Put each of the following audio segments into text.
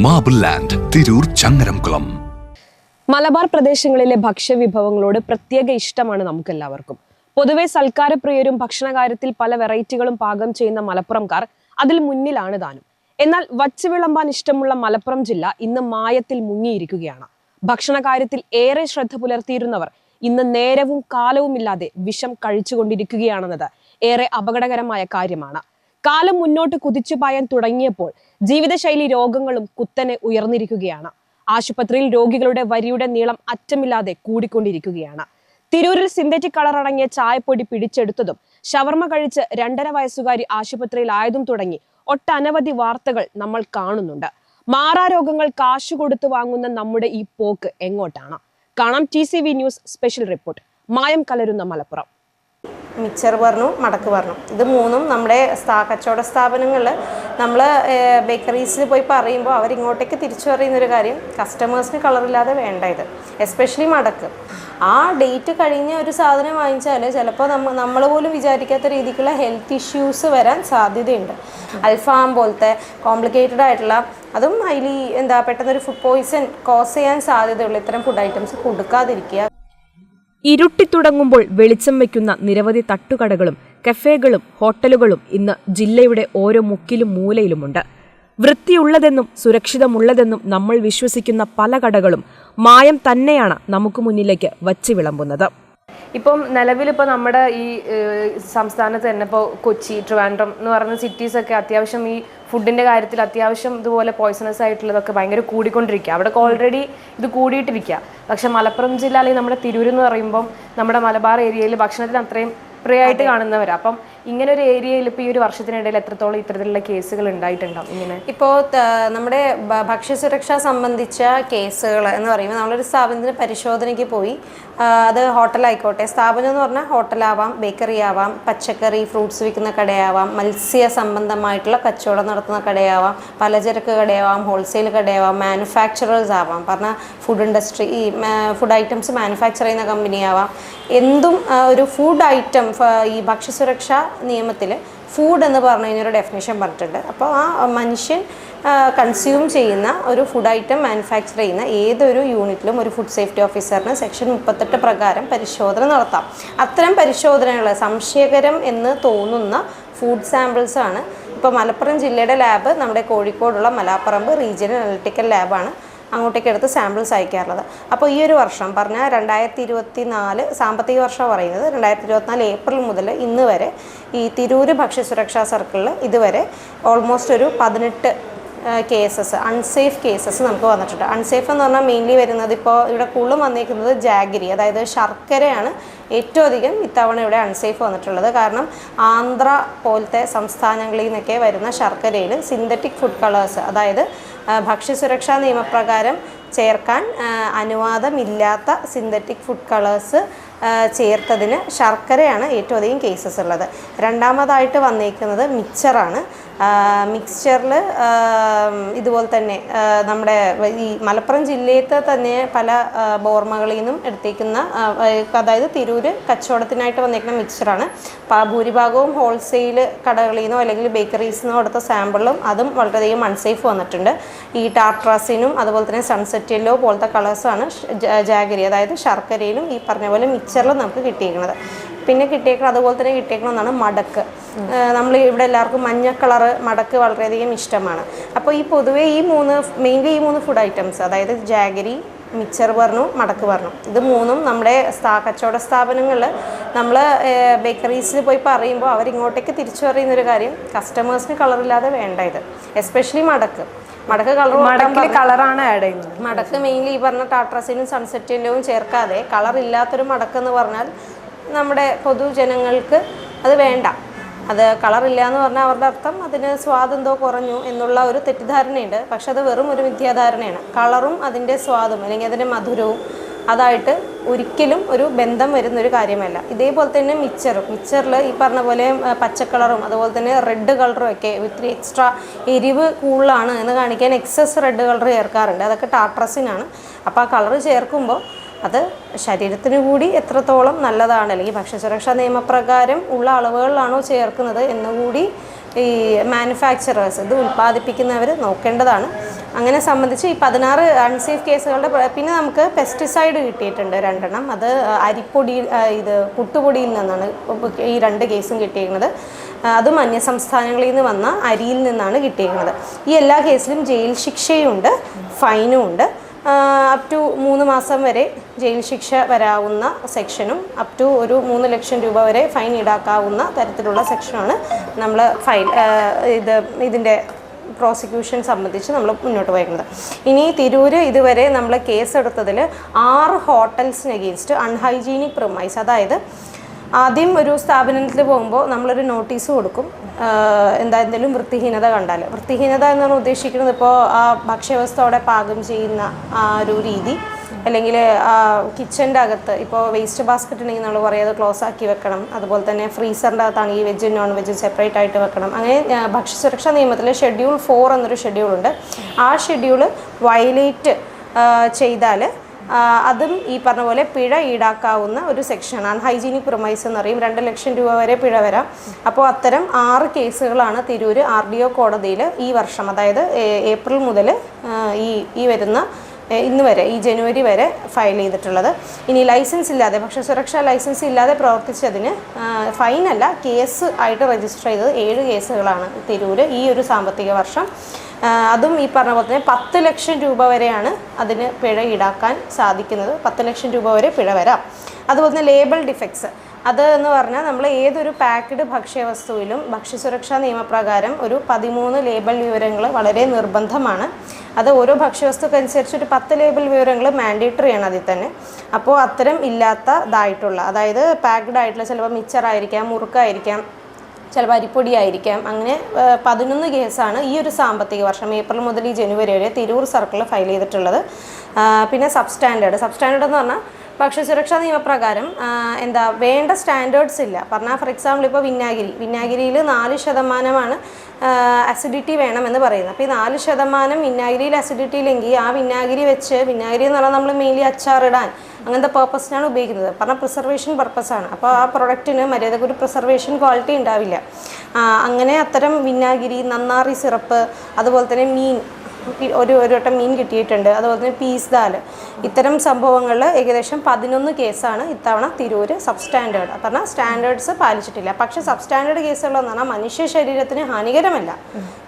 Marble land Tirur Changaramkulam Malabar പ്രദേശങ്ങളിലെ ഭക്ഷ്യവിഭവങ്ങളോട് പ്രത്യേക ഇഷ്ടമാണ് നമുക്കെല്ലാവർക്കും. പൊതുവെ സൽക്കാരപ്രിയരും ഭക്ഷണകാര്യത്തിൽ പല വെറൈറ്റികളും പാകം ചെയ്യുന്ന മലപ്പുറംകാർ അതിൽ മുന്നിലാണ് താനും. എന്നാൽ വച്ച് വിളമ്പാൻ ഇഷ്ടമുള്ള മലപ്പുറം ജില്ല ഇന്ന് മായത്തിൽ മുങ്ങിയിരിക്കുകയാണ്. ഭക്ഷണകാര്യത്തിൽ ഏറെ ശ്രദ്ധ പുലർത്തിയിരുന്നവർ ഇന്ന് നേരവും കാലവുമില്ലാതെ വിഷം കഴിച്ചുകൊണ്ടിരിക്കുകയാണെന്നത് ഏറെ അപകടകരമായ കാര്യമാണ്. കാലം മുന്നോട്ട് കുതിച്ചു പായാൻ തുടങ്ങിയപ്പോൾ ജീവിതശൈലി രോഗങ്ങളും കുത്തനെ ഉയർന്നിരിക്കുകയാണ്. ആശുപത്രിയിൽ രോഗികളുടെ വരിയുടെ നീളം അറ്റമില്ലാതെ കൂടിക്കൊണ്ടിരിക്കുകയാണ്. തിരൂരിൽ സിന്തറ്റിക് കളർ അടങ്ങിയ ചായപ്പൊടി പിടിച്ചെടുത്തതും ഷവർമ കഴിച്ച് രണ്ടര വയസ്സുകാരി ആശുപത്രിയിലായതും തുടങ്ങി ഒട്ടനവധി വാർത്തകൾ നമ്മൾ കാണുന്നുണ്ട്. മാറാരോഗങ്ങൾ കാശു കൊടുത്തു വാങ്ങുന്ന നമ്മുടെ ഈ പോക്ക് എങ്ങോട്ടാണ്? കാണാം ടി ന്യൂസ് സ്പെഷ്യൽ റിപ്പോർട്ട്. മായം കലരുന്ന മലപ്പുറം. മിക്സർ പറഞ്ഞു മടക്ക് പറഞ്ഞു ഇത് മൂന്നും നമ്മുടെ സ്ഥാ കച്ചവട സ്ഥാപനങ്ങളിൽ നമ്മൾ ബേക്കറീസിൽ പോയി പറയുമ്പോൾ അവരിങ്ങോട്ടേക്ക് തിരിച്ചു പറയുന്നൊരു കാര്യം കസ്റ്റമേഴ്സിന് കളറില്ലാതെ വേണ്ട ഇത്. എസ്പെഷ്യലി മടക്ക്. ആ ഡേറ്റ് കഴിഞ്ഞ ഒരു സാധനം വാങ്ങിച്ചാൽ ചിലപ്പോൾ നമ്മ നമ്മൾ പോലും വിചാരിക്കാത്ത രീതിക്കുള്ള ഹെൽത്ത് ഇഷ്യൂസ് വരാൻ സാധ്യതയുണ്ട്. അൽഫാം പോലത്തെ കോംപ്ലിക്കേറ്റഡ് ആയിട്ടുള്ള അതും ഹൈലി എന്താ പെട്ടെന്നൊരു ഫുഡ് പോയിസൺ കോസ് ചെയ്യാൻ സാധ്യതയുള്ള. ഇത്തരം ഫുഡ് ഐറ്റംസ് കൊടുക്കാതിരിക്കുക. ഇരുട്ടിത്തുടങ്ങുമ്പോൾ വെളിച്ചം വയ്ക്കുന്ന നിരവധി തട്ടുകടകളും കഫേകളും ഹോട്ടലുകളും ഇന്ന് ജില്ലയുടെ ഓരോ മുക്കിലും മൂലയിലുമുണ്ട്. വൃത്തിയുള്ളതെന്നും സുരക്ഷിതമുള്ളതെന്നും നമ്മൾ വിശ്വസിക്കുന്ന പല കടകളും മായം തന്നെയാണ് നമുക്ക് മുന്നിലേക്ക് വച്ച് വിളമ്പുന്നത്. ഇപ്പം നിലവിലിപ്പോൾ നമ്മുടെ ഈ സംസ്ഥാനത്ത് തന്നെ ഇപ്പോൾ കൊച്ചി ട്രിവാൻഡ്രം എന്ന് പറയുന്ന സിറ്റീസൊക്കെ അത്യാവശ്യം ഈ ഫുഡിന്റെ കാര്യത്തിൽ അത്യാവശ്യം ഇതുപോലെ പോയ്സണസ് ആയിട്ടുള്ളതൊക്കെ ഭയങ്കര കൂടിക്കൊണ്ടിരിക്കുക. അവിടെ ഓൾറെഡി ഇത് കൂടിയിട്ടിരിക്കുക. പക്ഷെ മലപ്പുറം ജില്ല അല്ലെങ്കിൽ നമ്മുടെ തിരൂർ എന്ന് പറയുമ്പം നമ്മുടെ മലബാർ ഏരിയയിൽ ഭക്ഷണത്തിന് അത്രയും പ്രിയമായിട്ട് കാണുന്നവരാണ് അപ്പം ഇങ്ങനെ ഒരു ഏരിയയിൽ ഇപ്പോൾ ഈ ഒരു വർഷത്തിനിടയിൽ എത്രത്തോളം ഇത്തരത്തിലുള്ള കേസുകൾ ഉണ്ടായിട്ടുണ്ടാവും ഇങ്ങനെ? ഇപ്പോൾ നമ്മുടെ ഭക്ഷ്യസുരക്ഷ സംബന്ധിച്ച കേസുകൾ എന്ന് പറയുമ്പോൾ നമ്മളൊരു സ്ഥാപനത്തിന് പരിശോധനയ്ക്ക് പോയി അത് ഹോട്ടലായിക്കോട്ടെ. സ്ഥാപനം എന്ന് പറഞ്ഞാൽ ഹോട്ടലാവാം ബേക്കറി ആവാം പച്ചക്കറി ഫ്രൂട്ട്സ് വിൽക്കുന്ന കടയാവാം മത്സ്യ സംബന്ധമായിട്ടുള്ള കച്ചവടം നടത്തുന്ന കടയാവാം പലചരക്ക് കടയാവാം ഹോൾസെയിൽ കടയാവാം മാനുഫാക്ചറേഴ്സ് ആവാം. പറഞ്ഞാൽ ഫുഡ് ഇൻഡസ്ട്രി ഈ ഫുഡ് ഐറ്റംസ് മാനുഫാക്ചർ ചെയ്യുന്ന കമ്പനിയാവാം എന്തും ഒരു ഫുഡ് ഐറ്റം ഈ ഭക്ഷ്യസുരക്ഷ നിയമത്തിൽ ഫുഡ് എന്ന് പറഞ്ഞു ഒരു ഡെഫിനേഷൻ പറഞ്ഞിട്ടുണ്ട്. അപ്പോൾ ആ മനുഷ്യൻ കൺസ്യൂം ചെയ്യുന്ന ഒരു ഫുഡ് ഐറ്റം മാനുഫാക്ചർ ചെയ്യുന്ന ഏതൊരു യൂണിറ്റിലും ഒരു ഫുഡ് സേഫ്റ്റി ഓഫീസറിന് സെക്ഷൻ മുപ്പത്തെട്ട് പ്രകാരം പരിശോധന നടത്താം. അത്തരം പരിശോധനകൾ സംശയകരം എന്ന് തോന്നുന്ന ഫുഡ് സാമ്പിൾസാണ് ഇപ്പോൾ മലപ്പുറം ജില്ലയുടെ ലാബ് നമ്മുടെ കോഴിക്കോടുള്ള മലാപ്പറമ്പ് റീജിയണൽ അനലിറ്റിക്കൽ ലാബാണ് അങ്ങോട്ടേക്ക് എടുത്ത് സാമ്പിൾസ് അയക്കാറുള്ളത്. അപ്പോൾ ഈ ഒരു വർഷം പറഞ്ഞാൽ രണ്ടായിരത്തി ഇരുപത്തി നാല് സാമ്പത്തിക വർഷം പറയുന്നത് രണ്ടായിരത്തി ഇരുപത്തിനാല് ഏപ്രിൽ മുതൽ ഇന്ന് വരെ ഈ തിരൂര് ഭക്ഷ്യസുരക്ഷാ സർക്കിളിൽ ഇതുവരെ ഓൾമോസ്റ്റ് ഒരു പതിനെട്ട് കേസസ് അൺസേഫ് കേസസ് നമുക്ക് വന്നിട്ടുണ്ട്. അൺസേഫ് എന്ന് പറഞ്ഞാൽ മെയിൻലി വരുന്നത് ഇപ്പോൾ ഇവിടെ കൂടുതലും വന്നിരിക്കുന്നത് ജാഗിരി അതായത് ശർക്കരയാണ് ഏറ്റവും അധികം ഇത്തവണ ഇവിടെ അൺസേഫ് വന്നിട്ടുള്ളത്. കാരണം ആന്ധ്ര പോലത്തെ സംസ്ഥാനങ്ങളിൽ നിന്നൊക്കെ വരുന്ന ശർക്കരയിൽ സിന്തറ്റിക് ഫുഡ് കളേഴ്സ് അതായത് ഭക്ഷ്യസുരക്ഷാ നിയമപ്രകാരം ചേർക്കാൻ അനുവാദമില്ലാത്ത സിന്തറ്റിക് ഫുഡ് കളേഴ്സ് ചേർത്തതിന് ശർക്കരയാണ് ഏറ്റവും അധികം കേസസ് ഉള്ളത്. രണ്ടാമതായിട്ട് വന്നേക്കുന്നത് മിക്സറാണ് മിക്സ്ചറിൽ ഇതുപോലെ തന്നെ നമ്മുടെ ഈ മലപ്പുറം ജില്ലയിലത്തെ തന്നെ പല ബോർമകളിൽ നിന്നും എടുത്തേക്കുന്ന അതായത് തിരൂർ കച്ചവടത്തിനായിട്ട് വന്നേക്കുന്ന മിക്സ്ചറാണ് ഭൂരിഭാഗവും ഹോൾസെയിൽ കടകളിൽ നിന്നോ അല്ലെങ്കിൽ ബേക്കറീസിൽ നിന്നോ എടുത്ത സാമ്പിളും അതും വളരെയധികം അൺസേഫ് വന്നിട്ടുണ്ട്. ഈ ടാട്രാസിനും അതുപോലെ തന്നെ സൺസെറ്റ് യെല്ലോ പോലത്തെ കളേഴ്സാണ് ജാഗരി അതായത് ശർക്കരയിലും ഈ പറഞ്ഞ പോലെ മിക്സറിലും നമുക്ക് കിട്ടിയിരിക്കുന്നത്. പിന്നെ കിട്ടിയേക്കണം അതുപോലെ തന്നെ കിട്ടിയേക്കണമെന്നാണ് മടക്ക്. നമ്മൾ ഇവിടെ എല്ലാവർക്കും മഞ്ഞ കളറ് മടക്ക് വളരെയധികം ഇഷ്ടമാണ്. അപ്പോൾ ഈ പൊതുവേ ഈ മൂന്ന് മെയിൻലി ഈ മൂന്ന് ഫുഡ് ഐറ്റംസ് അതായത് ജാഗരി മിക്സർ പറഞ്ഞു മടക്ക് പറഞ്ഞു ഇത് മൂന്നും നമ്മുടെ സ്ഥാ കച്ചവട സ്ഥാപനങ്ങളിൽ നമ്മൾ ബേക്കറീസിൽ പോയി പറയുമ്പോൾ അവരിങ്ങോട്ടേക്ക് തിരിച്ചു പറയുന്നൊരു കാര്യം കസ്റ്റമേഴ്സിന് കളറില്ലാതെ വേണ്ട ഇത്. എസ്പെഷ്യലി മടക്ക്. മടക്ക് കളർ മടക്കിൽ കളറാണ് ആഡ് ചെയ്യുന്നത്. മടക്ക് മെയിൻലി ഈ പറഞ്ഞ ടാട്രസിനും സൺസെറ്റിന്റെയും ചേർക്കാതെ കളർ ഇല്ലാത്തൊരു മടക്കെന്ന് പറഞ്ഞാൽ നമ്മുടെ പൊതുജനങ്ങൾക്ക് അത് വേണ്ട. അത് കളറില്ല എന്ന് പറഞ്ഞാൽ അവരുടെ അർത്ഥം അതിന് സ്വാദെന്തോ കുറഞ്ഞു എന്നുള്ള ഒരു തെറ്റിദ്ധാരണയുണ്ട്. പക്ഷെ അത് വെറും ഒരു മിഥ്യാധാരണയാണ്. കളറും അതിന്റെ സ്വാദും അല്ലെങ്കിൽ അതിന്റെ മധുരവും അതായിട്ട് ഒരിക്കലും ഒരു ബന്ധം വരുന്ന ഒരു കാര്യമല്ല. ഇതേപോലെ തന്നെ മിക്സറും മിക്സറിൽ ഈ പറഞ്ഞ പോലെ പച്ചക്കളറും അതുപോലെ തന്നെ റെഡ് കളറും ഒക്കെ ഇത്തിരി എക്സ്ട്രാ എരിവ് കൂടുതലാണ് എന്ന് കാണിക്കാൻ എക്സസ് റെഡ് കളർ ചേർക്കാറുണ്ട്. അതൊക്കെ ടാട്രസിനാണ്. അപ്പോൾ ആ കളർ ചേർക്കുമ്പോൾ അത് ശരീരത്തിന് കൂടി എത്രത്തോളം നല്ലതാണ് അല്ലെങ്കിൽ ഭക്ഷ്യസുരക്ഷാ നിയമപ്രകാരം ഉള്ള അളവുകളിലാണോ ചേർക്കുന്നത് എന്നുകൂടി ഈ മാനുഫാക്ചറേഴ്സ് ഇത് ഉൽപ്പാദിപ്പിക്കുന്നവർ നോക്കേണ്ടതാണ്. അങ്ങനെ സംബന്ധിച്ച് ഈ പതിനാറ് അൺസേഫ് കേസുകളുടെ പിന്നെ നമുക്ക് പെസ്റ്റിസൈഡ് കിട്ടിയിട്ടുണ്ട് രണ്ടെണ്ണം. അത് അരിപ്പൊടി ഇത് പുട്ടുപൊടിയിൽ നിന്നാണ് ഈ രണ്ട് കേസും കിട്ടിയിരിക്കുന്നത്. അതും അന്യസംസ്ഥാനങ്ങളിൽ നിന്ന് വന്ന അരിയിൽ നിന്നാണ് കിട്ടിയിരിക്കുന്നത്. ഈ എല്ലാ കേസിലും ജയിൽ ശിക്ഷയുമുണ്ട് ഫൈനും ഉണ്ട്. അപ് ടു മൂന്ന് മാസം വരെ ജയിൽ ശിക്ഷ വരാവുന്ന സെക്ഷനും അപ് ടു ഒരു മൂന്ന് ലക്ഷം രൂപ വരെ ഫൈൻ ഈടാക്കാവുന്ന തരത്തിലുള്ള സെക്ഷനാണ് നമ്മൾ ഫൈൻ ഇത് ഇതിന്റെ പ്രോസിക്യൂഷൻ സംബന്ധിച്ച് നമ്മൾ മുന്നോട്ട് പോയിരുന്നത് ഇനി തിരൂര് ഇതുവരെ നമ്മൾ കേസെടുത്തതിൽ ആറ് ഹോട്ടൽസിന് അഗെയിൻസ്റ്റ് അൺഹൈജീനിക് പ്രൊമൈസ് അതായത് ആദ്യം ഒരു സ്ഥാപനത്തിൽ പോകുമ്പോൾ നമ്മളൊരു നോട്ടീസ് കൊടുക്കും. എന്താ എന്തെങ്കിലും വൃത്തിഹീനത കണ്ടാൽ വൃത്തിഹീനത എന്നാണ് ഉദ്ദേശിക്കുന്നത്. ഇപ്പോൾ ആ ഭക്ഷ്യവസ്തു അവിടെ പാകം ചെയ്യുന്ന ആ ഒരു രീതി. അല്ലെങ്കിൽ ആ കിച്ചന്റെ അകത്ത് ഇപ്പോൾ വേസ്റ്റ് ബാസ്ക്കറ്റ് ഉണ്ടെങ്കിൽ നമ്മൾ പറയും അത് ക്ലോസ് ആക്കി വെക്കണം. അതുപോലെ തന്നെ ഫ്രീസറിന്റെ അകത്താണ് ഈ വെജും നോൺ വെജും സെപ്പറേറ്റ് ആയിട്ട് വെക്കണം. അങ്ങനെ ഭക്ഷ്യ ഭക്ഷ്യസുരക്ഷാ നിയമത്തിൽ ഷെഡ്യൂൾ ഫോർ എന്നൊരു ഷെഡ്യൂൾ ഉണ്ട്. ആ ഷെഡ്യൂൾ വയലേറ്റ് ചെയ്താൽ അതും ഈ പറഞ്ഞ പോലെ പിഴ ഈടാക്കാവുന്ന ഒരു സെക്ഷനാണ് ഹൈജീനിക് പ്രൊമൈസ് എന്ന് പറയും. രണ്ട് ലക്ഷം രൂപ വരെ പിഴ വരാം. അപ്പോൾ അത്തരം ആറ് കേസുകളാണ് തിരൂര് ആർ ഡി ഒ കോടതിയിൽ ഈ വർഷം അതായത് ഏപ്രിൽ മുതൽ ഈ ഈ വരുന്ന ഇന്ന് വരെ ഈ ജനുവരി വരെ ഫയൽ ചെയ്തിട്ടുള്ളത്. ഇനി ലൈസൻസ് ഇല്ലാതെ പക്ഷേ സുരക്ഷാ ലൈസൻസ് ഇല്ലാതെ പ്രവർത്തിച്ചതിന് ഫൈനല്ല കേസ് ആയിട്ട് രജിസ്റ്റർ ചെയ്തത് ഏഴ് കേസുകളാണ് തിരൂര് ഈ ഒരു സാമ്പത്തിക വർഷം. അതും ഈ പറഞ്ഞ പോലെ തന്നെ പത്ത് ലക്ഷം രൂപ വരെയാണ് അതിന് പിഴ ഈടാക്കാൻ സാധിക്കുന്നത്. പത്ത് ലക്ഷം രൂപ വരെ പിഴ വരാം. അതുപോലെ തന്നെ ലേബൽ ഡിഫക്ട്സ് അത് എന്ന് പറഞ്ഞാൽ നമ്മൾ ഏതൊരു പാക്ക്ഡ് ഭക്ഷ്യവസ്തുവിലും ഭക്ഷ്യസുരക്ഷാ നിയമപ്രകാരം ഒരു പതിമൂന്ന് ലേബൽ വിവരങ്ങൾ വളരെ നിർബന്ധമാണ്. അത് ഓരോ ഭക്ഷ്യവസ്തുക്കനുസരിച്ച് ഒരു പത്ത് ലേബൽ വിവരങ്ങൾ മാൻഡേറ്ററി ആണ് അതിൽ തന്നെ. അപ്പോൾ അത്തരം ഇല്ലാത്തതായിട്ടുള്ള അതായത് പാക്ക്ഡ് ആയിട്ടുള്ള ചിലപ്പോൾ മിച്ചറായിരിക്കാം മുറുക്കായിരിക്കാം ചിലപ്പോൾ അരിപ്പൊടി ആയിരിക്കാം അങ്ങനെ പതിനൊന്ന് കേസാണ് ഈ ഒരു സാമ്പത്തിക വർഷം ഏപ്രിൽ മുതൽ ഈ ജനുവരി വരെ തിരൂർ സർക്കിളിൽ ഫയൽ ചെയ്തിട്ടുള്ളത്. പിന്നെ സബ് സ്റ്റാൻഡേർഡ് സബ് സ്റ്റാൻഡേർഡ് എന്ന് പറഞ്ഞാൽ ഭക്ഷ്യസുരക്ഷാ നിയമപ്രകാരം എന്താ വേണ്ട സ്റ്റാൻഡേർഡ്സ് ഇല്ല. പറഞ്ഞാൽ ഫോർ എക്സാമ്പിൾ ഇപ്പോൾ വിന്നാഗിരി വിന്നാഗിരിയിൽ നാല് ശതമാനമാണ് അസിഡിറ്റി വേണമെന്ന് പറയുന്നത്. അപ്പോൾ ഈ നാല് ശതമാനം വിന്നാഗിരിയിൽ അസിഡിറ്റി ഇല്ലെങ്കിൽ ആ വിന്നാഗിരി വെച്ച് വിന്നാഗിരി എന്ന് പറഞ്ഞാൽ നമ്മൾ മെയിൻലി അച്ചാറിടാൻ അങ്ങനത്തെ പേർപ്പസിനാണ് ഉപയോഗിക്കുന്നത്. പറഞ്ഞാൽ പ്രിസർവേഷൻ പർപ്പസാണ് അപ്പോൾ ആ പ്രൊഡക്റ്റിന് മര്യാദയ്ക്ക് ഒരു പ്രിസർവേഷൻ ക്വാളിറ്റി ഉണ്ടാവില്ല. അങ്ങനെ അത്തരം വിന്നാഗിരി നന്നാറി സിറപ്പ് അതുപോലെ തന്നെ മീൻ ഒരു ഒരു വട്ടം മീൻ കിട്ടിയിട്ടുണ്ട്. അതുപോലെ തന്നെ പീസ് ദാൽ. ഇത്തരം സംഭവങ്ങളിൽ ഏകദേശം പതിനൊന്ന് കേസാണ് ഇത്തവണ തിരൂര് സബ് സ്റ്റാൻഡേർഡ് പറഞ്ഞാൽ സ്റ്റാൻഡേർഡ്സ് പാലിച്ചിട്ടില്ല. പക്ഷേ സബ് സ്റ്റാൻഡേർഡ് കേസുകളെന്ന് പറഞ്ഞാൽ മനുഷ്യ ശരീരത്തിന് ഹാനികരമല്ല.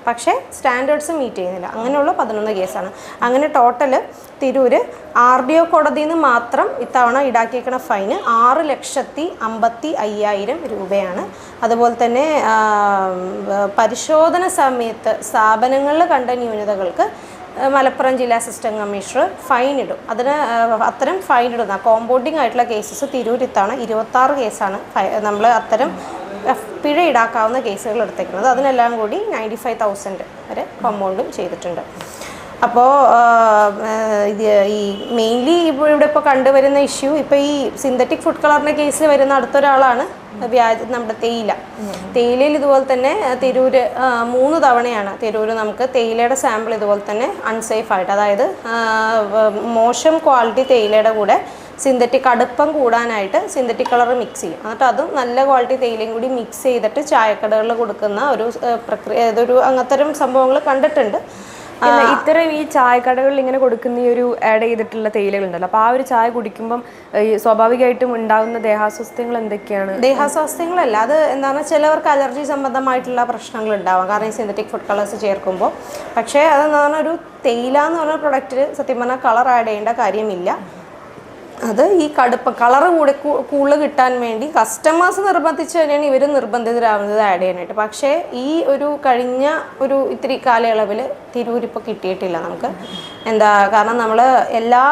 പക്ഷേ സ്റ്റാൻഡേർഡ്സ് മീറ്റ് ചെയ്യുന്നില്ല. അങ്ങനെയുള്ള പതിനൊന്ന് കേസാണ്. അങ്ങനെ total Tirur R D O കോടതിയിൽ നിന്ന് മാത്രം ഇത്തവണ ഈടാക്കിയേക്കുന്ന ഫൈന് ആറ് ലക്ഷത്തി അമ്പത്തി അയ്യായിരം രൂപയാണ്. അതുപോലെ തന്നെ പരിശോധന സമയത്ത് സ്ഥാപനങ്ങളിൽ കണ്ട ന്യൂനതകൾക്ക് മലപ്പുറം ജില്ലാ അസിസ്റ്റന്റ് കമ്മീഷണർ ഫൈൻ ഇടും. അതിന് അത്തരം ഫൈൻ ഇടുന്ന കോമ്പൗണ്ടിങ് ആയിട്ടുള്ള കേസസ് തിരൂർ ഇത്തവണ ഇരുപത്താറ് കേസാണ് നമ്മൾ അത്തരം പിഴ ഈടാക്കാവുന്ന കേസുകൾ എടുത്തേക്കുന്നത്. അതിനെല്ലാം കൂടി നയന്റി ഫൈവ് തൗസൻഡ് വരെ കോമ്പൗണ്ടും ചെയ്തിട്ടുണ്ട്. അപ്പോൾ ഇത് ഈ മെയിൻലി ഇപ്പോൾ ഇവിടെ ഇപ്പോൾ കണ്ടുവരുന്ന ഇഷ്യൂ ഇപ്പോൾ ഈ സിന്തറ്റിക് ഫുഡ് കളറിന്റെ കേസിൽ വരുന്ന അടുത്തൊരാളാണ് വ്യാജ നമ്മുടെ തേയില. തേയിലയിൽ ഇതുപോലെ തന്നെ തിരൂര് മൂന്ന് തവണയാണ് തിരൂര് നമുക്ക് തേയിലയുടെ സാമ്പിൾ ഇതുപോലെ തന്നെ അൺസേഫ് ആയിട്ട് അതായത് മോശം ക്വാളിറ്റി തേയിലയുടെ കൂടെ സിന്തറ്റിക് അടുപ്പം കൂടാനായിട്ട് സിന്തറ്റിക് കളർ മിക്സ് ചെയ്യും. എന്നിട്ട് അതും നല്ല ക്വാളിറ്റി തേയിലയും കൂടി മിക്സ് ചെയ്തിട്ട് ചായക്കടകളിൽ കൊടുക്കുന്ന ഒരു പ്രക്രിയ ഇതൊരു അങ്ങനത്തരം സംഭവങ്ങൾ കണ്ടിട്ടുണ്ട്. ഇത്തരം ഈ ചായക്കടകളിൽ ഇങ്ങനെ കൊടുക്കുന്ന ഈ ഒരു ആഡ് ചെയ്തിട്ടുള്ള തേയിലകളുണ്ടല്ലോ. അപ്പോൾ ആ ഒരു ചായ കുടിക്കുമ്പം സ്വാഭാവികമായിട്ടും ഉണ്ടാകുന്ന ദേഹാസ്വാസ്ഥ്യങ്ങൾ എന്തൊക്കെയാണ്? ദേഹാസ്വാസ്ഥ്യങ്ങളല്ല. അത് എന്താണ് ചിലവർക്ക് അലർജി സംബന്ധമായിട്ടുള്ള പ്രശ്നങ്ങൾ ഉണ്ടാവാം. കാരണം ഈ സിന്തറ്റിക് ഫുഡ് കളേഴ്സ് ചേർക്കുമ്പോൾ പക്ഷേ അതെന്ന് പറഞ്ഞാൽ ഒരു തേയില എന്ന് പറഞ്ഞ പ്രൊഡക്റ്റിൽ സത്യം പറഞ്ഞാൽ കളർ ആഡ് ചെയ്യേണ്ട കാര്യമില്ല. അത് ഈ കടുപ്പ കളർ കൂടെ കൂടുതൽ കിട്ടാൻ വേണ്ടി കസ്റ്റമേഴ്സ് നിർബന്ധിച്ച് തന്നെയാണ് ഇവർ നിർബന്ധിതരാവുന്നത് ആഡ് ചെയ്യാനായിട്ട്. പക്ഷേ ഈ ഒരു കഴിഞ്ഞ ഒരു ഇത്തിരി കാലയളവിൽ തിരൂരിപ്പോൾ കിട്ടിയിട്ടില്ല നമുക്ക്. എന്താ കാരണം നമ്മൾ എല്ലാ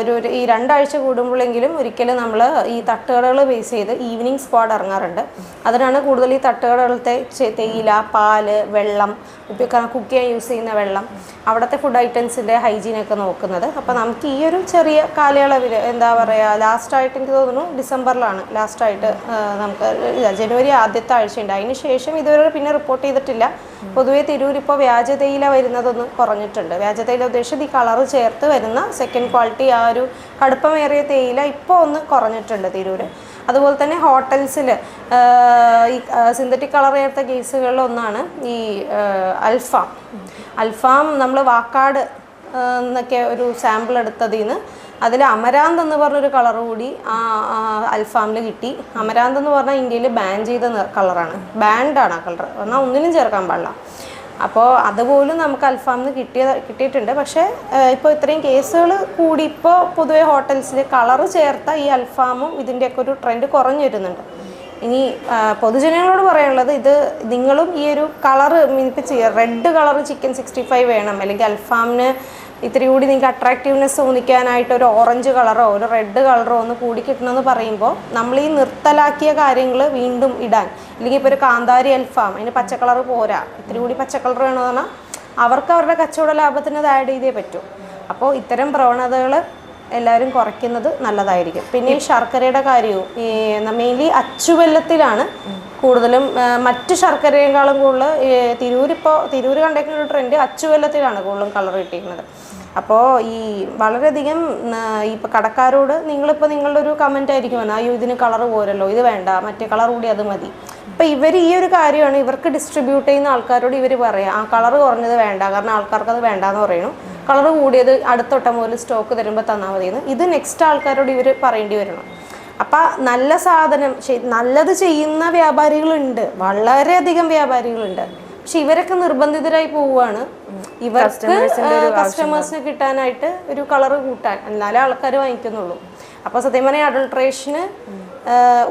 ഒരു ഒരു ഈ രണ്ടാഴ്ച കൂടുമ്പോഴെങ്കിലും ഒരിക്കലും നമ്മൾ ഈ തട്ടുകടകൾ ബേസ് ചെയ്ത് ഈവനിങ് സ്ക്വാഡ് ഇറങ്ങാറുണ്ട്. അതിനാണ് കൂടുതൽ ഈ തട്ടുകടകളത്തെ തേയില പാൽ വെള്ളം കുക്ക് ചെയ്യാൻ യൂസ് ചെയ്യുന്ന വെള്ളം അവിടുത്തെ ഫുഡ് ഐറ്റംസിന്റെ ഹൈജീനൊക്കെ നോക്കുന്നത്. അപ്പോൾ നമുക്ക് ഈ ഒരു ചെറിയ കാലയളവിൽ എന്താ എന്താ പറയുക ലാസ്റ്റായിട്ട് എനിക്ക് തോന്നുന്നു ഡിസംബറിലാണ് ലാസ്റ്റായിട്ട് നമുക്ക് ജനുവരി ആദ്യത്തെ ആഴ്ചയുണ്ട്. അതിന് ശേഷം ഇതുവരെ പിന്നെ റിപ്പോർട്ട് ചെയ്തിട്ടില്ല. പൊതുവെ തിരൂർ ഇപ്പോൾ വ്യാജ തേയില വരുന്നതൊന്ന് കുറഞ്ഞിട്ടുണ്ട്. വ്യാജ തേയില ഉദ്ദേശിച്ചത് ഈ കളറ് ചേർത്ത് വരുന്ന സെക്കൻഡ് ക്വാളിറ്റി ആ ഒരു കടുപ്പമേറിയ തേയില ഇപ്പോൾ ഒന്ന് കുറഞ്ഞിട്ടുണ്ട് തിരൂർ അതുപോലെ തന്നെ ഹോട്ടൽസിൽ ഈ സിന്തറ്റിക് കളർ ചേർത്ത കേസുകളിലൊന്നാണ് ഈ അൽഫാം. അൽഫാം നമ്മൾ വാക്കാട് എന്നൊക്കെ ഒരു സാമ്പിൾ എടുത്തതിൽ നിന്ന് അതിൽ അമരാന്ത് എന്ന് പറഞ്ഞൊരു കളർ കൂടി ആ അൽഫാമിൽ കിട്ടി. അമരാന്ത് എന്ന് പറഞ്ഞാൽ ഇന്ത്യയിൽ ബാൻ ചെയ്ത കളറാണ് ബാൻഡാണ് ആ കളർ എന്നാൽ ഒന്നിനും ചേർക്കാൻ പാടില്ല. അപ്പോൾ അതുപോലും നമുക്ക് അൽഫാമിൽ കിട്ടിയ കിട്ടിയിട്ടുണ്ട്. പക്ഷേ ഇപ്പോൾ ഇത്രയും കേസുകൾ കൂടി ഇപ്പോൾ പൊതുവെ ഹോട്ടൽസിൽ കളറ് ചേർത്ത ഈ അൽഫാമും ഇതിന്റെയൊക്കെ ഒരു ട്രെൻഡ് കുറഞ്ഞു വരുന്നുണ്ട്. ഇനി പൊതുജനങ്ങളോട് പറയാനുള്ളത് ഇത് നിങ്ങളും ഈ ഒരു കളറ് ഇപ്പം red colour chicken sixty five വേണം. അല്ലെങ്കിൽ അൽഫാമിന് ഇത്തിരി കൂടി നിങ്ങൾക്ക് അട്രാക്റ്റീവ്നെസ് തോന്നിക്കാനായിട്ട് ഒരു ഓറഞ്ച് കളറോ ഒരു റെഡ് കളറോ ഒന്ന് കൂടി കിട്ടണമെന്ന് പറയുമ്പോൾ നമ്മൾ ഈ നിർത്തലാക്കിയ കാര്യങ്ങൾ വീണ്ടും ഇടാൻ. അല്ലെങ്കിൽ ഇപ്പോൾ ഒരു കാന്താരി അൽഫാം അതിന് പച്ചക്കളർ കളർ പോരാ. ഇത്തിരി കൂടി പച്ചക്കളർ കളർ വേണമെന്ന് പറഞ്ഞാൽ അവർക്ക് അവരുടെ കച്ചവട ലാഭത്തിന് അത് ആഡ് ചെയ്തേ പറ്റൂ. അപ്പോൾ ഇത്തരം പ്രവണതകൾ എല്ലാവരും കുറയ്ക്കുന്നത് നല്ലതായിരിക്കും. പിന്നെ ഈ ശർക്കരയുടെ കാര്യവും ഈ മെയിൻലി അച്ചുവെല്ലത്തിലാണ് കൂടുതലും മറ്റു ശർക്കരയേക്കാളും കൂടുതൽ തിരൂരിപ്പോൾ തിരൂര് കണ്ടേക്കുന്ന ഒരു ട്രെൻഡ് അച്ചുവെല്ലത്തിലാണ് കൂടുതലും കളർ കിട്ടിയിരിക്കുന്നത് അപ്പോൾ ഈ വളരെയധികം ഇപ്പോൾ കടക്കാരോട് നിങ്ങളിപ്പോൾ നിങ്ങളുടെ ഒരു കമന്റ് ആയിരിക്കും വന്നത് അയ്യോ ഇതിന് കളർ പോരല്ലോ ഇത് വേണ്ട മറ്റേ കളർ കൂടി അത് മതി. അപ്പം ഇവർ ഈ ഒരു കാര്യമാണ് ഇവർക്ക് ഡിസ്ട്രിബ്യൂട്ട് ചെയ്യുന്ന ആൾക്കാരോട് ഇവർ പറയുക ആ കളർ കുറഞ്ഞത് വേണ്ട കാരണം ആൾക്കാർക്ക് അത് വേണ്ടാന്ന് പറയുന്നു കളർ കൂടിയത് അടുത്തൊട്ടം മുതൽ സ്റ്റോക്ക് തരുമ്പോൾ തന്നാൽ മതിയെന്ന് ഇത് നെക്സ്റ്റ് ആൾക്കാരോട് ഇവർ പറയേണ്ടി വരണം. അപ്പം നല്ല സാധനം നല്ലത് ചെയ്യുന്ന വ്യാപാരികളുണ്ട്. വളരെയധികം വ്യാപാരികളുണ്ട്. പക്ഷെ ഇവരൊക്കെ നിർബന്ധിതരായി പോവുകയാണ് ഇവർക്ക് കസ്റ്റമേഴ്സിന് കിട്ടാനായിട്ട് ഒരു കളർ കൂട്ടാൻ. എന്നാലേ ആൾക്കാർ വാങ്ങിക്കുന്നുള്ളൂ. അപ്പോൾ സത്യം പറഞ്ഞാൽ അഡൾട്രേഷന്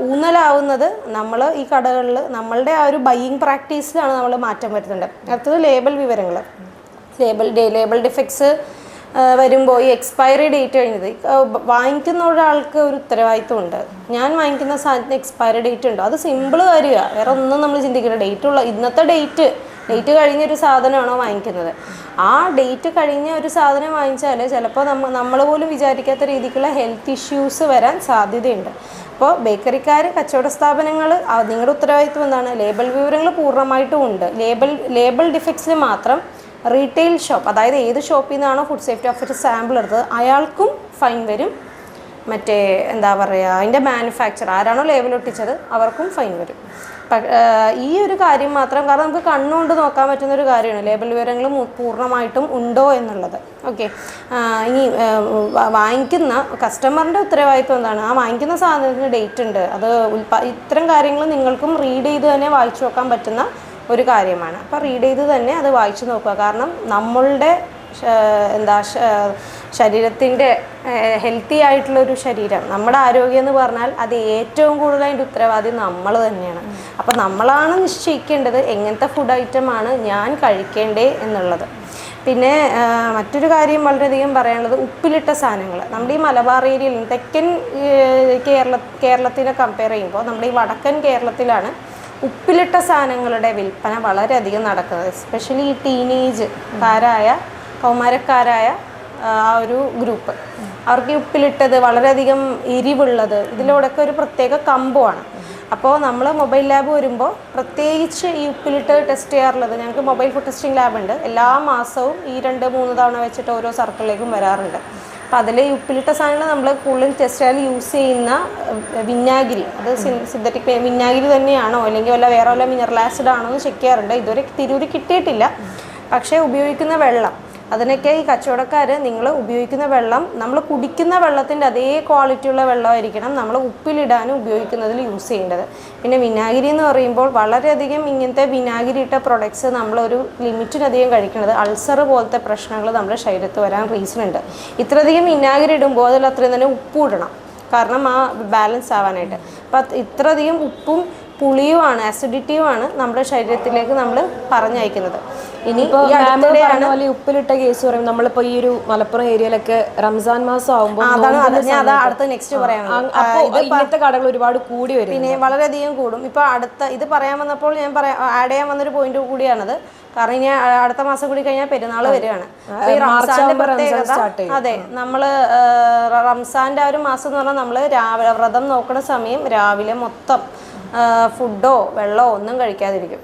ഊന്നലാവുന്നത് നമ്മൾ ഈ കടകളിൽ നമ്മളുടെ ആ ഒരു ബയ്യിങ് പ്രാക്ടീസിലാണ് നമ്മൾ മാറ്റം വരുന്നുണ്ട് അടുത്തത് ലേബൽ വിവരങ്ങൾ ലേബൽ ലേബിൾ ഡിഫക്ട്സ് വരുമ്പോൾ ഈ എക്സ്പയറി ഡേറ്റ് കഴിഞ്ഞത്. വാങ്ങിക്കുന്ന ഒരാൾക്ക് ഒരു ഉത്തരവാദിത്വമുണ്ട് ഞാൻ വാങ്ങിക്കുന്ന സാധനത്തിന് എക്സ്പയറി ഡേറ്റ് ഉണ്ടോ? അത് സിമ്പിൾ കാര്യമാണ് വേറെ ഒന്നും നമ്മൾ ചിന്തിക്കില്ല. ഡേറ്റ് ഉള്ള ഇന്നത്തെ ഡേറ്റ് ഡേറ്റ് കഴിഞ്ഞ ഒരു സാധനമാണോ വാങ്ങിക്കുന്നത്? ആ ഡേറ്റ് കഴിഞ്ഞ ഒരു സാധനം വാങ്ങിച്ചാൽ ചിലപ്പോൾ നമ്മ നമ്മൾ പോലും വിചാരിക്കാത്ത രീതിക്കുള്ള ഹെൽത്ത് ഇഷ്യൂസ് വരാൻ സാധ്യതയുണ്ട്. അപ്പോൾ ബേക്കറിക്കാർ കച്ചവട സ്ഥാപനങ്ങൾ നിങ്ങളുടെ ഉത്തരവാദിത്വം എന്താണ്? ലേബൽ വിവരങ്ങൾ പൂർണമായിട്ടും ഉണ്ട്. ലേബൽ ലേബൽ ഡിഫക്ട്സിൽ മാത്രം റീറ്റെയിൽ ഷോപ്പ് അതായത് ഏത് ഷോപ്പിൽ നിന്നാണോ ഫുഡ് സേഫ്റ്റി ഓഫീസർ സാമ്പിൾ എടുത്തത് അയാൾക്കും ഫൈൻ വരും. മറ്റേ എന്താ പറയുക അതിന്റെ മാനുഫാക്ചർ ആരാണോ ലേബൽ ഒട്ടിച്ചത് അവർക്കും ഫൈൻ വരും. ഈ ഒരു കാര്യം മാത്രം കാരണം നമുക്ക് കണ്ണുകൊണ്ട് നോക്കാൻ പറ്റുന്ന ഒരു കാര്യമാണ് ലേബൽ വിവരങ്ങൾ പൂർണമായിട്ടും ഉണ്ടോ എന്നുള്ളത്. ഓക്കെ ഇനി വാങ്ങിക്കുന്ന കസ്റ്റമറിന്റെ ഉത്തരവാദിത്വം എന്താണ്? ആ വാങ്ങിക്കുന്ന സാധനത്തിന് ഡേറ്റ് ഉണ്ട്. അത് ഉൽപ്പ ഇത്തരം കാര്യങ്ങൾ നിങ്ങൾക്കും റീഡ് ചെയ്ത് തന്നെ വായിച്ചു നോക്കാൻ പറ്റുന്ന ഒരു കാര്യമാണ്. അപ്പോൾ റീഡ് ചെയ്ത് തന്നെ അത് വായിച്ചു നോക്കുക. കാരണം നമ്മളുടെ എന്താ ശരീരത്തിന്റെ ഹെൽത്തി ആയിട്ടുള്ളൊരു ശരീരം നമ്മുടെ ആരോഗ്യം എന്ന് പറഞ്ഞാൽ അത് ഏറ്റവും കൂടുതൽ അതിന്റെ ഉത്തരവാദി നമ്മൾ തന്നെയാണ്. അപ്പോൾ നമ്മളാണ് നിശ്ചയിക്കേണ്ടത് എങ്ങനത്തെ ഫുഡ് ഐറ്റമാണ് ഞാൻ കഴിക്കേണ്ടേ എന്നുള്ളത്. പിന്നെ മറ്റൊരു കാര്യം വളരെയധികം പറയാനുള്ളത് ഉപ്പിലിട്ട സാധനങ്ങൾ. നമ്മുടെ ഈ മലബാർ ഏരിയയിൽ തെക്കൻ കേരള കേരളത്തിനെ കമ്പയർ ചെയ്യുമ്പോൾ നമ്മുടെ ഈ വടക്കൻ കേരളത്തിലാണ് ഉപ്പിലിട്ട സാധനങ്ങളുടെ വിൽപ്പന വളരെയധികം നടക്കുന്നത്. എസ്പെഷ്യലി ഈ ടീനേജ് കാരായ കൗമാരക്കാരായ ആ ഒരു ഗ്രൂപ്പ് അവർക്ക് ഉപ്പിലിട്ടത് വളരെയധികം എരിവുള്ളത് ഇതിലൂടെയൊക്കെ ഒരു പ്രത്യേക കമ്പമാണ് അപ്പോൾ നമ്മൾ മൊബൈൽ ലാബ് വരുമ്പോൾ പ്രത്യേകിച്ച് ഈ ഉപ്പിലിട്ട് ടെസ്റ്റ് ചെയ്യാറുള്ളത് ഞങ്ങൾക്ക് മൊബൈൽ ഫുഡ് ടെസ്റ്റിംഗ് ലാബ് ഉണ്ട്. എല്ലാ മാസവും ഈ രണ്ട് മൂന്ന് തവണ വെച്ചിട്ട് ഓരോ സർക്കിളിലേക്കും വരാറുണ്ട്. അപ്പോൾ അതിൽ ഉപ്പിലിട്ട സാധനങ്ങൾ നമ്മൾ കൂടുതൽ ടെസ്റ്റ് ചെയ്യാൻ യൂസ് ചെയ്യുന്ന വിന്നാഗിരി അത് സിന്തറ്റിക് വിന്നാഗിരി തന്നെയാണോ? അല്ലെങ്കിൽ വല്ല വേറെ വല്ല മിനറൽ ആസിഡ് ആണോ എന്ന് ചെക്ക് ചെയ്യാറുണ്ട്. ഇതുവരെ തിരൂര് കിട്ടിയിട്ടില്ല. പക്ഷേ ഉപയോഗിക്കുന്ന വെള്ളം. അതിനൊക്കെ ഈ കച്ചവടക്കാർ നിങ്ങൾ ഉപയോഗിക്കുന്ന വെള്ളം നമ്മൾ കുടിക്കുന്ന വെള്ളത്തിന്റെ അതേ ക്വാളിറ്റിയുള്ള വെള്ളമായിരിക്കണം നമ്മൾ ഉപ്പിലിടാനും ഉപയോഗിക്കുന്നതിൽ യൂസ് ചെയ്യേണ്ടത്. പിന്നെ വിനാഗിരി എന്ന് പറയുമ്പോൾ വളരെയധികം ഇങ്ങനത്തെ വിനാഗിരി ഇട്ട പ്രൊഡക്ട്സ് നമ്മളൊരു ലിമിറ്റിനധികം കഴിക്കുന്നത് അൾസർ പോലത്തെ പ്രശ്നങ്ങൾ നമ്മുടെ ശരീരത്ത് വരാൻ റീസൺ ഉണ്ട്. ഇത്രയധികം വിനാഗിരി ഇടുമ്പോൾ അതിൽ അത്രയും തന്നെ ഉപ്പ് ഇടണം. കാരണം ആ ബാലൻസ് ആവാനായിട്ട്. അപ്പം ഇത്രയധികം ഉപ്പും പുളിയുമാണ് അസിഡിറ്റിയുമാണ് നമ്മുടെ ശരീരത്തിലേക്ക് നമ്മൾ പറഞ്ഞയക്കുന്നത്. ഇനി ഈ പോലെ ഉപ്പിലിട്ട കേസ് പറയും നമ്മളിപ്പോ ഈ ഒരു മലപ്പുറം ഏരിയയിലൊക്കെ റംസാൻ മാസം ആകുമ്പോൾ അതാണ് ഞാൻ അതാ അടുത്ത നെക്സ്റ്റ് പറയാം കടകൾ ഒരുപാട് കൂടി വരും പിന്നെ വളരെയധികം കൂടും. ഇപ്പൊ അടുത്ത ഇത് പറയാൻ വന്നപ്പോൾ ഞാൻ പറയാം ആഡ് ചെയ്യാൻ വന്നൊരു പോയിന്റ് കൂടിയാണത്. കാരണം ഇനി അടുത്ത മാസം കൂടി കഴിഞ്ഞാൽ പെരുന്നാൾ വരികയാണ്. അപ്പൊ ഈ റംസാന്റെ പ്രത്യേകത അതെ നമ്മൾ റംസാന്റെ ആ ഒരു മാസം എന്ന് പറഞ്ഞാൽ നമ്മൾ രാവിലെ വ്രതം നോക്കുന്ന സമയം രാവിലെ മൊത്തം. ഫുഡോ വെള്ളമോ ഒന്നും കഴിക്കാതിരിക്കും.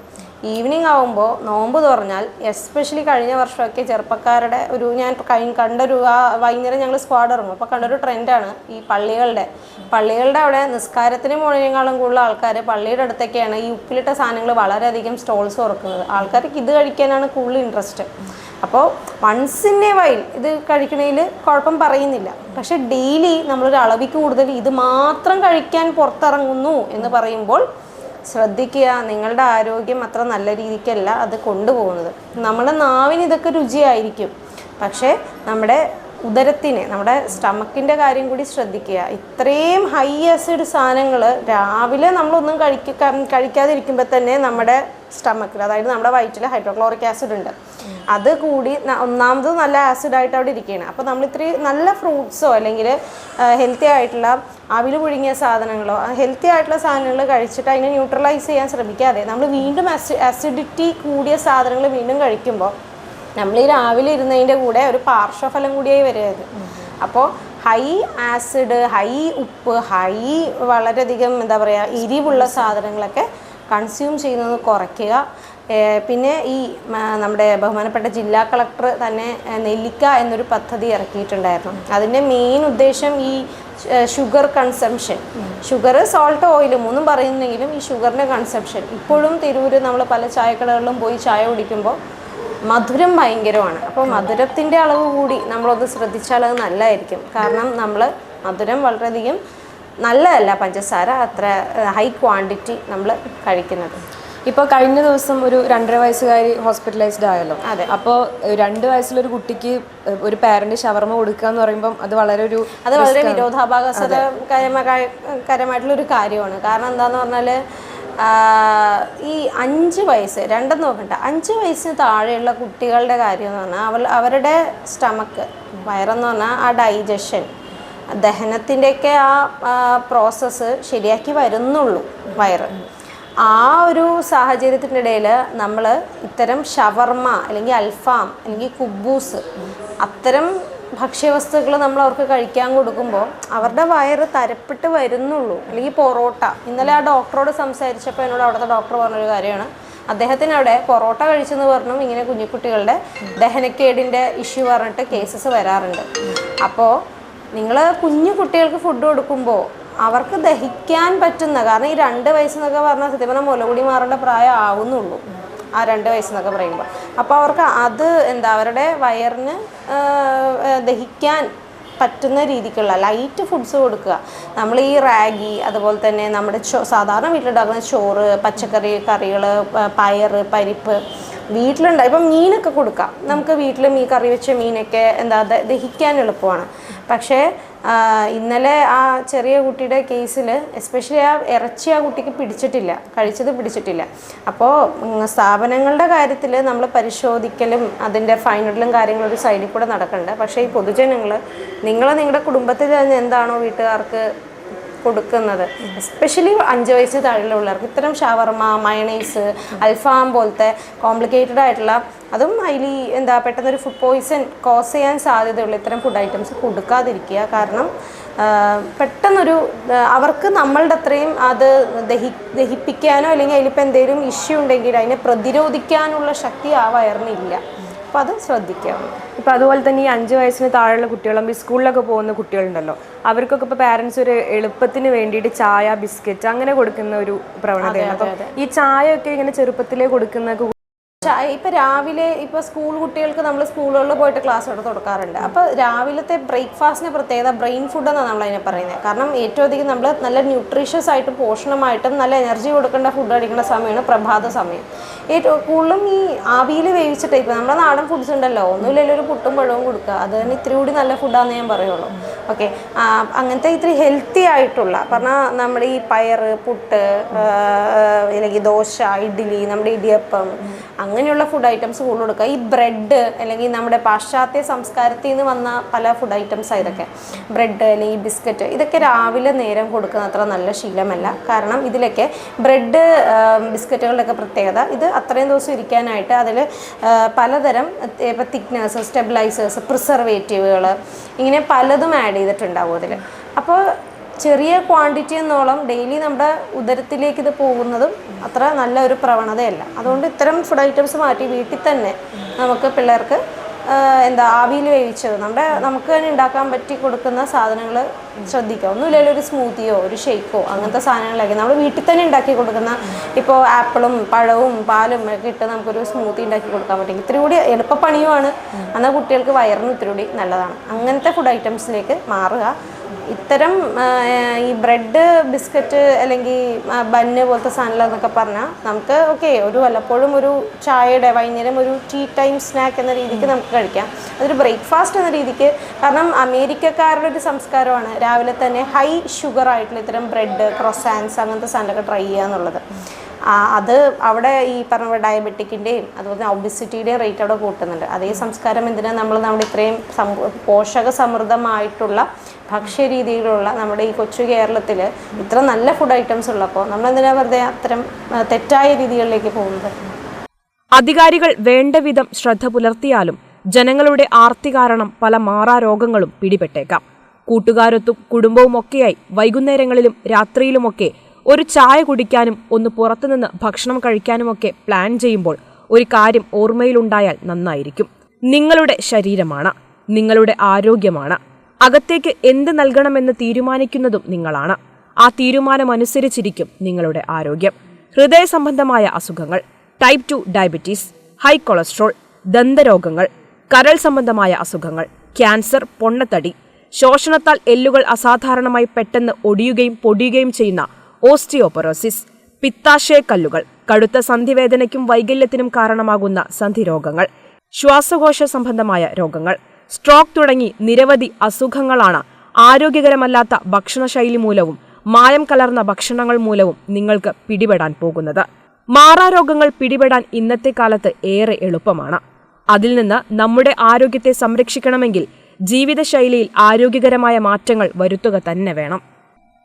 ഈവനിങ് ആകുമ്പോൾ നോമ്പ് തുറഞ്ഞാൽ എസ്പെഷ്യലി കഴിഞ്ഞ വർഷമൊക്കെ ചെറുപ്പക്കാരുടെ ഒരു ഞാൻ കണ്ടൊരു ആ വൈകുന്നേരം ഞങ്ങൾ സ്ക്വാഡ് ഇറങ്ങും. അപ്പോൾ കണ്ടൊരു ട്രെൻഡാണ് ഈ പള്ളികളുടെ. പള്ളികളുടെ അവിടെ നിസ്കാരത്തിന് മുഴുവനേക്കാളും കൂടുതൽ ആൾക്കാർ പള്ളിയുടെ അടുത്തൊക്കെയാണ് ഈ ഉപ്പിലിട്ട സാധനങ്ങൾ വളരെയധികം സ്റ്റോൾസ് തുറക്കുന്നത്. ആൾക്കാർക്ക് ഇത് കഴിക്കാനാണ് കൂടുതൽ ഇൻട്രസ്റ്റ് അപ്പോൾ വൺസ് ഇൻ എ വൈൽ ഇത് കഴിക്കണതിൽ കുഴപ്പം പറയുന്നില്ല. പക്ഷെ ഡെയിലി നമ്മളൊരു അളവിൽ കൂടുതൽ ഇത് മാത്രം കഴിക്കാൻ പുറത്തിറങ്ങുന്നു എന്ന് പറയുമ്പോൾ ശ്രദ്ധിക്കുക നിങ്ങളുടെ ആരോഗ്യം അത്ര നല്ല രീതിക്കല്ല അത് കൊണ്ടുപോകുന്നത്. നമ്മുടെ നാവിന് ഇതൊക്കെ രുചിയായിരിക്കും. പക്ഷേ നമ്മുടെ ഉദരത്തിന് നമ്മുടെ സ്റ്റമക്കിന്റെ കാര്യം കൂടി ശ്രദ്ധിക്കുക. ഇത്രയും ഹൈ ആസിഡ് സാധനങ്ങൾ രാവിലെ നമ്മളൊന്നും കഴിക്ക കഴിക്കാതിരിക്കുമ്പോൾ തന്നെ നമ്മുടെ സ്റ്റമക്കിൽ അതായത് നമ്മുടെ വയറ്റിൽ ഹൈഡ്രോക്ലോറിക് ആസിഡ് ഉണ്ട്. അത് കൂടി ഒന്നാമത് നല്ല ആസിഡായിട്ട് അവിടെ ഇരിക്കുകയാണ്. അപ്പോൾ നമ്മൾ ഇത്രയും നല്ല ഫ്രൂട്ട്സോ അല്ലെങ്കിൽ ഹെൽത്തി ആയിട്ടുള്ള അവിൽ പുഴുങ്ങിയ സാധനങ്ങളോ ഹെൽത്തി ആയിട്ടുള്ള സാധനങ്ങൾ കഴിച്ചിട്ട് അതിനെ ന്യൂട്രലൈസ് ചെയ്യാൻ ശ്രമിക്കാതെ നമ്മൾ വീണ്ടും ആസിഡിറ്റി കൂടിയ സാധനങ്ങൾ വീണ്ടും കഴിക്കുമ്പോൾ നമ്മൾ ഈ രാവിലെ ഇരുന്നതിന്റെ കൂടെ ഒരു പാർശ്വഫലം കൂടിയായി വരികയത് അപ്പോൾ ഹൈ ആസിഡ് ഹൈ ഉപ്പ് ഹൈ വളരെയധികം എന്താ പറയുക ഇരിവുള്ള സാധനങ്ങളൊക്കെ കൺസ്യൂം ചെയ്യുന്നത് കുറയ്ക്കുക. പിന്നെ ഈ നമ്മുടെ ബഹുമാനപ്പെട്ട ജില്ലാ കളക്ടർ തന്നെ നെല്ലിക്ക എന്നൊരു പദ്ധതി ഇറക്കിയിട്ടുണ്ടായിരുന്നു. അതിന്റെ മെയിൻ ഉദ്ദേശം ഈ sugar consumption sugar salt oil മൂന്നും പറയുന്നെങ്കിലും ഈ ഷുഗറിന്റെ കൺസംഷൻ ഇപ്പോഴും തിരൂർ നമ്മൾ പല ചായക്കടകളിലും പോയി ചായ കുടിക്കുമ്പോൾ മധുരം ഭയങ്കരമാണ്. അപ്പോൾ മധുരത്തിന്റെ അളവ് കൂടി നമ്മളൊന്ന് ശ്രദ്ധിച്ചാൽ അത് നല്ലതായിരിക്കും. കാരണം നമ്മൾ മധുരം വളരെയധികം നല്ലതല്ല പഞ്ചസാര അത്ര ഹൈ ക്വാണ്ടിറ്റി നമ്മൾ കഴിക്കുന്നത്. ഇപ്പോൾ കഴിഞ്ഞ ദിവസം ഒരു രണ്ടര വയസ്സുകാരി ഹോസ്പിറ്റലൈസ്ഡ് ആയല്ലോ. അതെ. അപ്പോൾ രണ്ട് വയസ്സിലൊരു കുട്ടിക്ക് ഒരു പാരന്റ് ഷവർമ കൊടുക്കുക എന്ന് പറയുമ്പോൾ അത് വളരെ ഒരു അത്. വളരെ വിരോധാഭാസകരമായിട്ടുള്ള ഒരു കാര്യമാണ്. കാരണം എന്താന്ന് പറഞ്ഞാൽ ഈ അഞ്ച് വയസ്സ് രണ്ടെന്ന് നോക്കണ്ട അഞ്ച് വയസ്സിന് താഴെയുള്ള കുട്ടികളുടെ കാര്യം എന്ന് പറഞ്ഞാൽ അവർ അവരുടെ സ്റ്റമക്ക് വയറെന്ന് പറഞ്ഞാൽ ആ ഡൈജഷൻ ദഹനത്തിന്റെയൊക്കെ ആ പ്രോസസ്സ് ശരിയാക്കി വരുന്നുള്ളൂ വയറ്. ആ ഒരു സാഹചര്യത്തിന്റെ ഇടയിൽ നമ്മൾ ഇത്തരം ഷവർമ അല്ലെങ്കിൽ അൽഫാം അല്ലെങ്കിൽ കുബൂസ് അത്തരം ഭക്ഷ്യവസ്തുക്കൾ നമ്മൾ അവർക്ക് കഴിക്കാൻ കൊടുക്കുമ്പോൾ അവരുടെ വയറ് തരപ്പെട്ട് വരുന്നുള്ളൂ. അല്ലെങ്കിൽ പൊറോട്ട. ഇന്നലെ ആ ഡോക്ടറോട് സംസാരിച്ചപ്പോൾ എന്നോട് അവിടുത്തെ ഡോക്ടർ പറഞ്ഞൊരു കാര്യമാണ്. അദ്ദേഹത്തിന് അവിടെ പൊറോട്ട കഴിച്ചെന്ന് പറഞ്ഞു. ഇങ്ങനെ കുഞ്ഞിക്കുട്ടികളുടെ ദഹനക്കേടിന്റെ ഇഷ്യൂ പറഞ്ഞിട്ട് കേസസ് വരാറുണ്ട്. അപ്പോൾ നിങ്ങൾ കുഞ്ഞു കുട്ടികൾക്ക് ഫുഡ് കൊടുക്കുമ്പോൾ അവർക്ക് ദഹിക്കാൻ പറ്റുന്ന കാരണം ഈ രണ്ട് വയസ്സെന്നൊക്കെ പറഞ്ഞാൽ സത്യം മുലകുടി മാറേണ്ട പ്രായം ആവുന്നുള്ളൂ. ആ രണ്ട് വയസ്സെന്നൊക്കെ പറയുമ്പോൾ അപ്പോൾ അവർക്ക് അത് എന്താ അവരുടെ വയറിന് ദഹിക്കാൻ പറ്റുന്ന രീതിക്കുള്ള ലൈറ്റ് ഫുഡ്സ് കൊടുക്കുക. നമ്മൾ ഈ റാഗി അതുപോലെ തന്നെ നമ്മുടെ ചോ സാധാരണ വീട്ടിലുണ്ടാക്കുന്ന ചോറ് പച്ചക്കറി കറികൾ പയർ പരിപ്പ് വീട്ടിലുണ്ടാകും ഇപ്പം മീനൊക്കെ കൊടുക്കാം. നമുക്ക് വീട്ടിൽ മീൻ കറി വെച്ച മീനൊക്കെ എന്താ ദഹിക്കാൻ എളുപ്പമാണ്. പക്ഷേ ഇന്നലെ ആ ചെറിയ കുട്ടിയുടെ കേസിൽ എസ്പെഷ്യലി ആ ഇറച്ചി ആ കുട്ടിക്ക് പിടിച്ചിട്ടില്ല കഴിച്ചത് പിടിച്ചിട്ടില്ല. അപ്പോൾ സ്ഥാപനങ്ങളുടെ കാര്യത്തിൽ നമ്മൾ പരിശോധിക്കലും അതിന്റെ ഫൈനലും കാര്യങ്ങളും ഒരു സൈഡിൽ കൂടെ നടക്കുന്നുണ്ട് പക്ഷേ ഈ പൊതുജനങ്ങൾ നിങ്ങൾ നിങ്ങളുടെ കുടുംബത്തിൽ എന്താണോ വീട്ടുകാർക്ക് കൊടുക്കുന്നത്. എസ്പെഷ്യലി അഞ്ച് വയസ്സ് താഴെയുള്ളവർക്ക് ഇത്തരം ഷവർമ മയണൈസ് അൽഫാം പോലത്തെ കോംപ്ലിക്കേറ്റഡ് ആയിട്ടുള്ള അതും ഹൈലി എന്താ പെട്ടെന്നൊരു ഫുഡ് പോയിസൺ കോസ് ചെയ്യാൻ സാധ്യതയുള്ള ഇത്തരം ഫുഡ് ഐറ്റംസ് കൊടുക്കാതിരിക്കുക. കാരണം പെട്ടെന്നൊരു അവർക്ക് നമ്മളുടെ അത്രയും അത് ദഹി ദഹിപ്പിക്കാനോ അല്ലെങ്കിൽ അതിലിപ്പോൾ എന്തെങ്കിലും ഇഷ്യൂ ഉണ്ടെങ്കിൽ അതിനെ പ്രതിരോധിക്കാനുള്ള ശക്തി ആ വയറിനില്ല അപ്പോൾ അത് ശ്രദ്ധിക്കാം. ഇപ്പോൾ അതുപോലെ തന്നെ ഈ അഞ്ച് വയസ്സിന് താഴെയുള്ള കുട്ടികളും ഈ സ്കൂളിലൊക്കെ പോകുന്ന കുട്ടികളുണ്ടല്ലോ. അവർക്കൊക്കെ ഇപ്പോൾ പാരൻസ് ഒരു എളുപ്പത്തിന് വേണ്ടിയിട്ട് ചായ ബിസ്ക്കറ്റ് അങ്ങനെ കൊടുക്കുന്ന ഒരു പ്രവണതയാണ്. അപ്പോൾ ഈ ചായ ഒക്കെ ഇങ്ങനെ ചെറുപ്പത്തിലേ കൊടുക്കുന്ന ഇപ്പം രാവിലെ ഇപ്പോൾ സ്കൂൾ കുട്ടികൾക്ക് നമ്മൾ സ്കൂളുകളിൽ പോയിട്ട് ക്ലാസ് എടുത്ത് കൊടുക്കാറുണ്ട് അപ്പോൾ രാവിലത്തെ ബ്രേക്ക്ഫാസ്റ്റിന് പ്രത്യേകത ബ്രെയിൻ ഫുഡ് എന്നാണ് നമ്മൾ അതിനെ പറയുന്നത് കാരണം ഏറ്റവും അധികം നമ്മൾ നല്ല ന്യൂട്രീഷ്യസ് ആയിട്ട് പോഷണമായിട്ടും നല്ല എനർജി കൊടുക്കേണ്ട ഫുഡ് കഴിക്കുന്ന സമയമാണ് പ്രഭാത സമയം. ഏറ്റവും കൂടുതലും ഈ ആവിയിൽ വേവിച്ചിട്ട് ഇപ്പോൾ നമ്മുടെ നാടൻ ഫുഡ്സ് ഉണ്ടല്ലോ ഒന്നുമില്ലല്ലോ ഒരു പുട്ടും പഴവും കൊടുക്കുക. അത് തന്നെ ഇത്തിരി കൂടി നല്ല ഫുഡാണെന്ന് ഞാൻ പറയുള്ളൂ. ഓക്കെ അങ്ങനത്തെ ഇത്തിരി ഹെൽത്തി ആയിട്ടുള്ള പറഞ്ഞാൽ നമ്മുടെ ഈ പയറ് പുട്ട് അല്ലെങ്കിൽ ദോശ ഇഡ്ഡലി നമ്മുടെ ഇടിയപ്പം അങ്ങനെയുള്ള ഫുഡ് ഐറ്റംസ് കൂടുതൽ കൊടുക്കുക. ഈ ബ്രെഡ് അല്ലെങ്കിൽ നമ്മുടെ പാശ്ചാത്യ സംസ്കാരത്തിൽ നിന്ന് വന്ന പല ഫുഡ് ഐറ്റംസ് ഇതൊക്കെ. ബ്രെഡ് അല്ലെങ്കിൽ ബിസ്ക്കറ്റ് ഇതൊക്കെ രാവിലെ നേരം കൊടുക്കുന്ന അത്ര നല്ല ശീലമല്ല. കാരണം ഇതിലൊക്കെ ബ്രെഡ് ബിസ്ക്കറ്റുകളുടെയൊക്കെ പ്രത്യേകത. ഇത് അത്രയും ദിവസം ഇരിക്കാനായിട്ട് അതിൽ പലതരം ഇപ്പോൾ തിക്നേഴ്സ് സ്റ്റെബിലൈസേഴ്സ് പ്രിസർവേറ്റീവുകൾ ഇങ്ങനെ പലതും ആഡ് ചെയ്തിട്ടുണ്ടാവും അതിൽ അപ്പോൾ ചെറിയ ക്വാണ്ടിറ്റി എന്നോളം ഡെയിലി നമ്മുടെ ഉദരത്തിലേക്ക് ഇത് പോകുന്നതും അത്ര നല്ല ഒരു പ്രവണതയല്ല. അതുകൊണ്ട് ഇത്തരം ഫുഡ് ഐറ്റംസ് മാറ്റി വീട്ടിൽ തന്നെ നമുക്ക് പിള്ളേർക്ക് എന്താ ആവിയിൽ വേവിച്ചത് നമ്മുടെ നമുക്ക് തന്നെ ഉണ്ടാക്കാൻ പറ്റി കൊടുക്കുന്ന സാധനങ്ങൾ ശ്രദ്ധിക്കുക. ഒന്നുമില്ലെങ്കിൽ ഒരു സ്മൂത്തിയോ ഒരു ഷേക്കോ അങ്ങനത്തെ സാധനങ്ങളൊക്കെ. നമ്മൾ വീട്ടിൽ തന്നെ ഉണ്ടാക്കി കൊടുക്കുന്ന ഇപ്പോൾ ആപ്പിളും പഴവും പാലും ഒക്കെ ഇട്ട് നമുക്കൊരു സ്മൂത്തി ഉണ്ടാക്കി കൊടുക്കാൻ പറ്റും. ഇത്തിരി കൂടി എളുപ്പപ്പണിയുമാണ് എന്നാൽ കുട്ടികൾക്ക് വയറിന് ഇത്തിരി കൂടി നല്ലതാണ്. അങ്ങനത്തെ ഫുഡ് ഐറ്റംസിലേക്ക് മാറുക. ഇത്തരം ഈ ബ്രെഡ് ബിസ്ക്കറ്റ് അല്ലെങ്കിൽ ബന്ന് പോലത്തെ സാധനങ്ങൾ എന്നൊക്കെ പറഞ്ഞാൽ നമുക്ക് ഓക്കെ ഒരു വല്ലപ്പോഴും ഒരു ചായയുടെ വൈകുന്നേരം ഒരു ടീ ടൈം സ്നാക്ക് എന്ന രീതിക്ക് നമുക്ക് കഴിക്കാം. അതൊരു ബ്രേക്ക്ഫാസ്റ്റ് എന്ന രീതിക്ക് കാരണം അമേരിക്കക്കാരുടെ ഒരു സംസ്കാരമാണ് രാവിലെ തന്നെ ഹൈ ഷുഗർ ആയിട്ടുള്ള ഇത്തരം ബ്രെഡ് ക്രൊസാൻസ് അങ്ങനത്തെ സാധനങ്ങളൊക്കെ ട്രൈ ചെയ്യുക എന്നുള്ളത് അത് അവിടെ ഈ പറഞ്ഞ ഡയബറ്റിക്കിന്റെയും അതുപോലെ ഒബിസിറ്റിയുടെയും റേറ്റ് അവിടെ കൂട്ടുന്നുണ്ട്. അതേ സംസ്കാരം എന്തിനാ നമ്മൾ നമ്മുടെ ഇത്രയും പോഷക സമൃദ്ധമായിട്ടുള്ള ഭക്ഷ്യ രീതിയിലുള്ള നമ്മുടെ ഈ കൊച്ചു കേരളത്തിൽ ഇത്ര നല്ല ഫുഡ് ഐറ്റംസ് ഉള്ളപ്പോൾ നമ്മൾ എന്തിനാ വെറുതെ അത്തരം തെറ്റായ രീതികളിലേക്ക് പോകുന്നത്? അധികാരികൾ വേണ്ട വിധം ശ്രദ്ധ പുലർത്തിയാലും ജനങ്ങളുടെ ആർത്തി കാരണം പല മാറാ രോഗങ്ങളും പിടിപെട്ടേക്കാം. കൂട്ടുകാരൊത്തും കുടുംബവുമൊക്കെയായി വൈകുന്നേരങ്ങളിലും രാത്രിയിലുമൊക്കെ ഒരു ചായ കുടിക്കാനും ഒന്ന് പുറത്തുനിന്ന് ഭക്ഷണം കഴിക്കാനുമൊക്കെ പ്ലാൻ ചെയ്യുമ്പോൾ ഒരു കാര്യം ഓർമ്മയിലുണ്ടായാൽ നന്നായിരിക്കും. നിങ്ങളുടെ ശരീരമാണ് നിങ്ങളുടെ ആരോഗ്യമാണ്. അകത്തേക്ക് എന്ത് നൽകണമെന്ന് തീരുമാനിക്കുന്നതും നിങ്ങളാണ്. ആ തീരുമാനമനുസരിച്ചിരിക്കും നിങ്ങളുടെ ആരോഗ്യം. ഹൃദയ സംബന്ധമായ അസുഖങ്ങൾ type two diabetes high cholesterol ദന്തരോഗങ്ങൾ കരൾ സംബന്ധമായ അസുഖങ്ങൾ ക്യാൻസർ പൊണ്ണത്തടി ശോഷണത്താൽ എല്ലുകൾ അസാധാരണമായി പെട്ടെന്ന് ഒടിയുകയും പൊടിയുകയും ചെയ്യുന്ന ഓസ്റ്റിയോപൊറോസിസ് പിത്താശയക്കല്ലുകൾ കടുത്ത സന്ധിവേദനയ്ക്കും വൈകല്യത്തിനും കാരണമാകുന്ന സന്ധിരോഗങ്ങൾ ശ്വാസകോശ സംബന്ധമായ രോഗങ്ങൾ സ്ട്രോക്ക് തുടങ്ങി നിരവധി അസുഖങ്ങളാണ് ആരോഗ്യകരമല്ലാത്ത ഭക്ഷണശൈലി മൂലവും മായം കലർന്ന ഭക്ഷണങ്ങൾ മൂലവും നിങ്ങൾക്ക് പിടിപെടാൻ പോകുന്നത്. മാറാരോഗങ്ങൾ പിടിപെടാൻ ഇന്നത്തെ കാലത്ത് ഏറെ എളുപ്പമാണ്. അതിൽ നിന്ന് നമ്മുടെ ആരോഗ്യത്തെ സംരക്ഷിക്കണമെങ്കിൽ ജീവിതശൈലിയിൽ ആരോഗ്യകരമായ മാറ്റങ്ങൾ വരുത്തുക തന്നെ വേണം.